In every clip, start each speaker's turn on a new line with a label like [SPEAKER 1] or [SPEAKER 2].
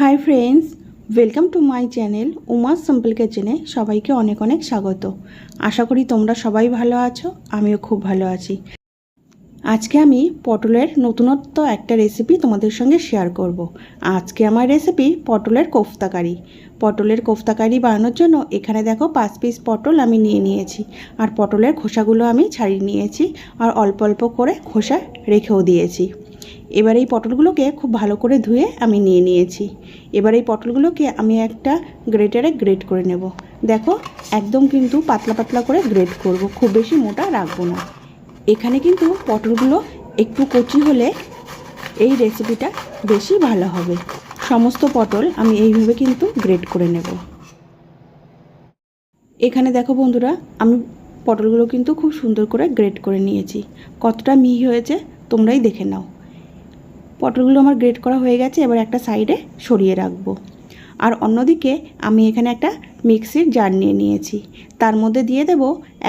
[SPEAKER 1] Hi friends welcome to my channel Uma's simple কিচেনে সবাইকে অনেক অনেক স্বাগত। আশা করি তোমরা সবাই ভালো আছো, আমিও খুব ভালো আছি। আজকে আমি পটলের নতুনত্ব একটা রেসিপি তোমাদের সঙ্গে শেয়ার করব। আজকে আমার রেসিপি পটলের কোফতাকারি পটলের কোফতাকারি বানানোর জন্য এখানে দেখো পাঁচ পিস পটল আমি নিয়ে নিয়েছি। আর পটলের খোসাগুলো আমি ছাড়িয়ে নিয়েছি আর অল্প অল্প করে খোসা রেখেও দিয়েছি। এবার এই পটলগুলোকে খুব ভালো করে ধুয়ে আমি নিয়ে নিয়েছি। এবার এই পটলগুলোকে আমি একটা গ্রেটারে গ্রেট করে নেব। দেখো, একদম কিন্তু পাতলা পাতলা করে গ্রেট করব, খুব বেশি মোটা রাখব না। এখানে কিন্তু পটলগুলো একটু কচি হলে এই রেসিপিটা বেশি ভালো হবে। সমস্ত পটল আমি এইভাবে কিন্তু গ্রেট করে নেব। এখানে দেখো বন্ধুরা, আমি পটলগুলো কিন্তু খুব সুন্দর করে গ্রেট করে নিয়েছি। কতটা মিহি হয়েছে তোমরাই দেখে নাও। পটলগুলো আমার গ্রেট করা হয়ে গেছে, এবার একটা সাইডে সরিয়ে রাখব। আর অন্যদিকে আমি এখানে একটা মিক্সির জার নিয়ে নিয়েছি। তার মধ্যে দিয়ে দেব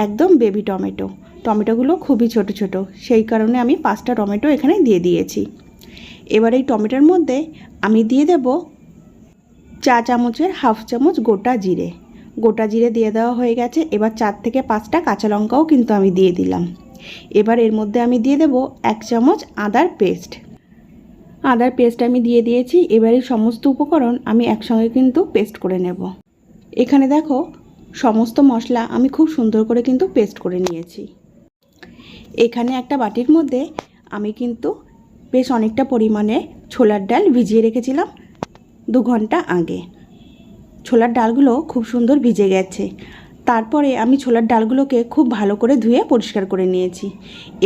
[SPEAKER 1] একদম বেবি টমেটো টমেটোগুলো খুবই ছোট ছোট, সেই কারণে আমি পাঁচটা টমেটো এখানে দিয়ে দিয়েছি। এবার এই টমেটোর মধ্যে আমি দিয়ে দেব চা চামচের হাফ চামচ গোটা জিরে। গোটা জিরে দিয়ে দেওয়া হয়ে গেছে, এবার চার থেকে পাঁচটা কাঁচা লঙ্কাও কিন্তু আমি দিয়ে দিলাম। এবার এর মধ্যে আমি দিয়ে দেব এক চামচ আদার পেস্ট আদার পেস্ট আমি দিয়ে দিয়েছি, এবারে সমস্ত উপকরণ আমি একসঙ্গে কিন্তু পেস্ট করে নেব। এখানে দেখো, সমস্ত মশলা আমি খুব সুন্দর করে কিন্তু পেস্ট করে নিয়েছি। এখানে একটা বাটির মধ্যে আমি কিন্তু বেশ অনেকটা পরিমাণে ছোলার ডাল ভিজিয়ে রেখেছিলাম দু ঘণ্টা আগে। ছোলার ডালগুলো খুব সুন্দর ভিজে গেছে। তারপরে আমি ছোলার ডালগুলোকে খুব ভালো করে ধুয়ে পরিষ্কার করে নিয়েছি।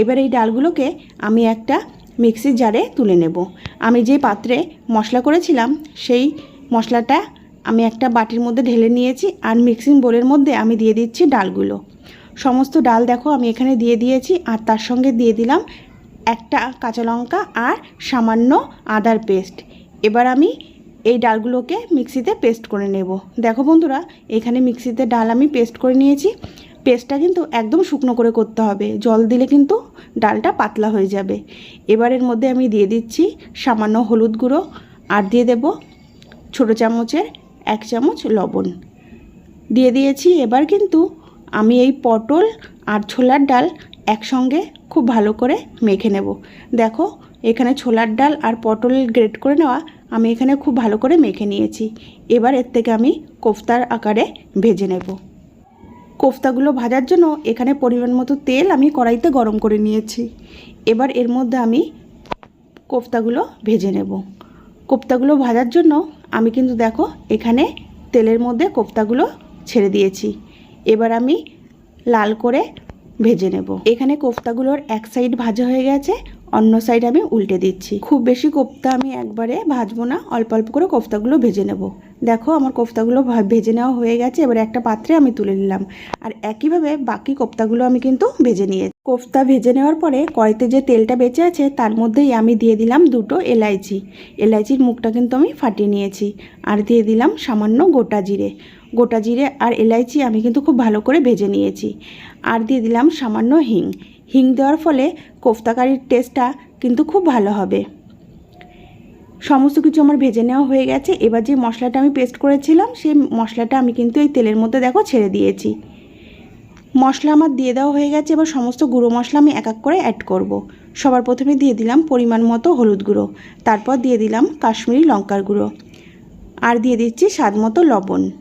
[SPEAKER 1] এবার এই ডালগুলোকে আমি একটা মিক্সির জারে তুলে নেব। আমি যে পাত্রে মশলা করেছিলাম, সেই মশলাটা আমি একটা বাটির মধ্যে ঢেলে নিয়েছি আর মিক্সিং বোলের মধ্যে আমি দিয়ে দিচ্ছি ডালগুলো। সমস্ত ডাল দেখো আমি এখানে দিয়ে দিয়েছি আর তার সঙ্গে দিয়ে দিলাম একটা কাঁচা লঙ্কা আর সামান্য আদার পেস্ট। এবার আমি এই ডালগুলোকে মিক্সিতে পেস্ট করে নেব। দেখো বন্ধুরা, এখানে মিক্সিতে ডাল আমি পেস্ট করে নিয়েছি। পেস্টটা কিন্তু একদম শুকনো করে করতে হবে। জল দিলে কিন্তু ডালটা পাতলা হয়ে যাবে। এবারের মধ্যে আমি দিয়ে দিচ্ছি সামান্য হলুদ গুঁড়ো আর দিয়ে দেব ছোটো চামচের এক চামচ লবণ। দিয়ে দিয়েছি এবার কিন্তু আমি এই পটল আর ছোলার ডাল একসঙ্গে খুব ভালো করে মেখে নেব। দেখো, এখানে ছোলার ডাল আর পটল গ্রেট করে নেওয়া আমি এখানে খুব ভালো করে মেখে নিয়েছি। এবার এর থেকে আমি কোফতার আকারে ভেজে নেব। কোফতাগুলো ভাজার জন্য এখানে পরিমাণ মতো তেল আমি কড়াইতে গরম করে নিয়েছি। এবার এর মধ্যে আমি কোফতাগুলো ভেজে নেব। কোফতাগুলো ভাজার জন্য আমি কিন্তু দেখো এখানে তেলের মধ্যে কোফতাগুলো ছেড়ে দিয়েছি। এবার আমি লাল করে ভেজে নেব। এখানে কোফতাগুলোর এক সাইড ভাজা হয়ে গেছে। অন্য সাইড আমি উল্টে দিচ্ছি। খুব বেশি কোফতা আমি একবারে ভাজবো না, অল্প অল্প করে কোফতাগুলো ভেজে নেব। দেখো আমার কোফতাগুলো ভেজে নেওয়া হয়ে গেছে, এবার একটা পাত্রে আমি তুলে নিলাম। আর একইভাবে বাকি কোফতাগুলো আমি কিন্তু ভেজে নিয়ে কোফতা ভেজে নেওয়ার পরে কড়াইতে যে তেলটা বেঁচে আছে, তার মধ্যেই আমি দিয়ে দিলাম দুটো এলাইচি। এলাইচির মুখটা কিন্তু আমি ফাটিয়ে নিয়েছি। আর দিয়ে দিলাম সামান্য গোটা জিরে। গোটা জিরে আর এলাইচি আমি কিন্তু খুব ভালো করে ভেজে নিয়েছি। আর দিয়ে দিলাম সামান্য হিং। হিং দেওয়ার ফলে কোফতাকারির টেস্টটা কিন্তু খুব ভালো হবে। সমস্ত কিছু আমার ভেজে নেওয়া হয়ে গেছে। এবার যে মশলাটা আমি পেস্ট করেছিলাম, সেই মশলাটা আমি কিন্তু এই তেলের মধ্যে দেখো ছেড়ে দিয়েছি। মশলা আমার দিয়ে দেওয়া হয়ে গেছে। এবার সমস্ত গুঁড়ো মশলা আমি এক এক করে অ্যাড করব। সবার প্রথমে দিয়ে দিলাম পরিমাণ মতো হলুদ গুঁড়ো। তারপর দিয়ে দিলাম কাশ্মীরি লঙ্কার গুঁড়ো। আর দিয়ে দিচ্ছি স্বাদ মতো লবণ।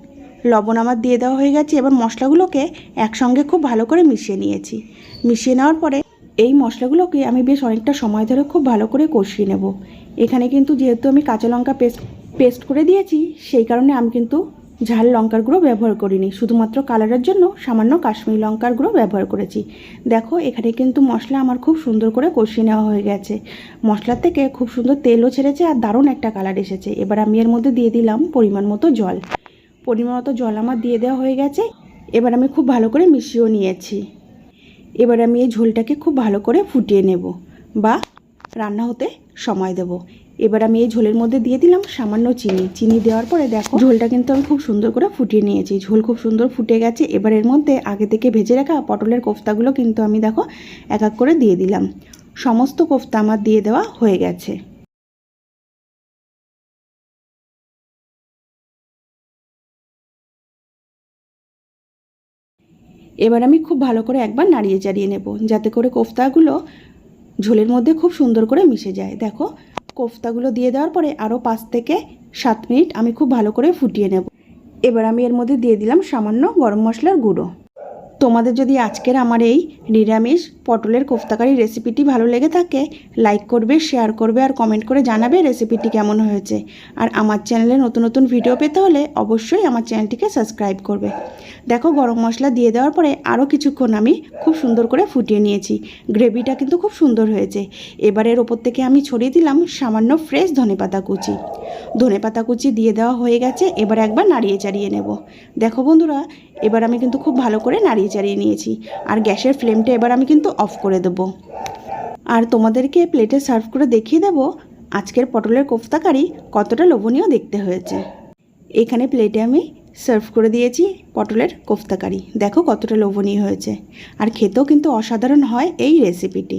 [SPEAKER 1] লবণ আমার দিয়ে দেওয়া হয়ে গেছে, এবার মশলাগুলোকে একসঙ্গে খুব ভালো করে মিশিয়ে নিয়েছি। মিশিয়ে নেওয়ার পরে এই মশলাগুলোকে আমি বেশ অনেকটা সময় ধরে খুব ভালো করে কষিয়ে নেব। এখানে কিন্তু যেহেতু আমি কাঁচা লঙ্কা পেস্ট পেস্ট করে দিয়েছি, সেই কারণে আমি কিন্তু ঝাল লঙ্কার গুঁড়ো ব্যবহার করিনি। শুধুমাত্র কালারের জন্য সামান্য কাশ্মীরি লঙ্কার গুঁড়ো ব্যবহার করেছি। দেখো, এখানে কিন্তু মশলা আমার খুব সুন্দর করে কষিয়ে নেওয়া হয়ে গেছে। মশলার থেকে খুব সুন্দর তেলও ছেড়েছে আর দারুণ একটা কালার এসেছে। এবার আমি এর মধ্যে দিয়ে দিলাম পরিমাণ মতো জল। পরিমাণ জল আমার দিয়ে দেওয়া হয়ে গেছে। এবার আমি খুব ভালো করে মিশিয়েও নিয়েছি। এবার আমি এই ঝোলটাকে খুব ভালো করে ফুটিয়ে নেব বা রান্না হতে সময় দেব। এবার আমি এই ঝোলের মধ্যে দিয়ে দিলাম সামান্য চিনি। চিনি দেওয়ার পরে দেখো, ঝোলটা কিন্তু আমি খুব সুন্দর করে ফুটিয়ে নিয়েছি। ঝোল খুব সুন্দর ফুটে গেছে। এবার এর মধ্যে আগে থেকে ভেজে রাখা পটলের কোফতাগুলো কিন্তু আমি দেখো, এক এক করে দিয়ে দিলাম। সমস্ত কোফতা আমার দিয়ে দেওয়া হয়ে গেছে। এবার আমি খুব ভালো করে একবার নাড়িয়ে চাড়িয়ে নেব, যাতে করে কোফতাগুলো ঝোলের মধ্যে খুব সুন্দর করে মিশে যায়। দেখো, কোফতাগুলো দিয়ে দেওয়ার পরে আরও পাঁচ থেকে সাত মিনিট আমি খুব ভালো করে ফুটিয়ে নেব। এবার আমি এর মধ্যে দিয়ে দিলাম সামান্য গরম মশলার গুঁড়ো। তোমাদের যদি আজকের আমার এই নিরামিষ পটলের কোফতাকারি রেসিপিটি ভালো লেগে থাকে লাইক করবে শেয়ার করবে আর কমেন্ট করে জানাবে রেসিপিটি কেমন হয়েছে। আর আমার চ্যানেলে নতুন নতুন ভিডিও পেতে হলে অবশ্যই আমার চ্যানেলটিকে সাবস্ক্রাইব করবে। দেখো, গরম মশলা দিয়ে দেওয়ার পরে আরও কিছুক্ষণ আমি খুব সুন্দর করে ফুটিয়ে নিয়েছি। গ্রেভিটা কিন্তু খুব সুন্দর হয়েছে। এবারের ওপর থেকে আমি ছড়িয়ে দিলাম সামান্য ফ্রেশ ধনেপাতা কুচি। ধনেপাতা কুচি দিয়ে দেওয়া হয়ে গেছে, এবার একবার নাড়িয়ে চাড়িয়ে নেব। দেখো বন্ধুরা এবার আমি কিন্তু খুব ভালো করে নাড়িয়ে চাড়িয়ে নিয়েছি। আর গ্যাসের ফ্লেমটা এবার আমি কিন্তু অফ করে দেবো। আর তোমাদেরকে প্লেটে সার্ভ করে দেখিয়ে দেবো আজকের পটলের কোফতাকারি কতটা লোভনীয় দেখতে হয়েছে। এখানে প্লেটে আমি সার্ভ করে দিয়েছি পটলের কোফতাকারি দেখো কতটা লোভনীয় হয়েছে। আর খেতেও কিন্তু অসাধারণ হয় এই রেসিপিটি।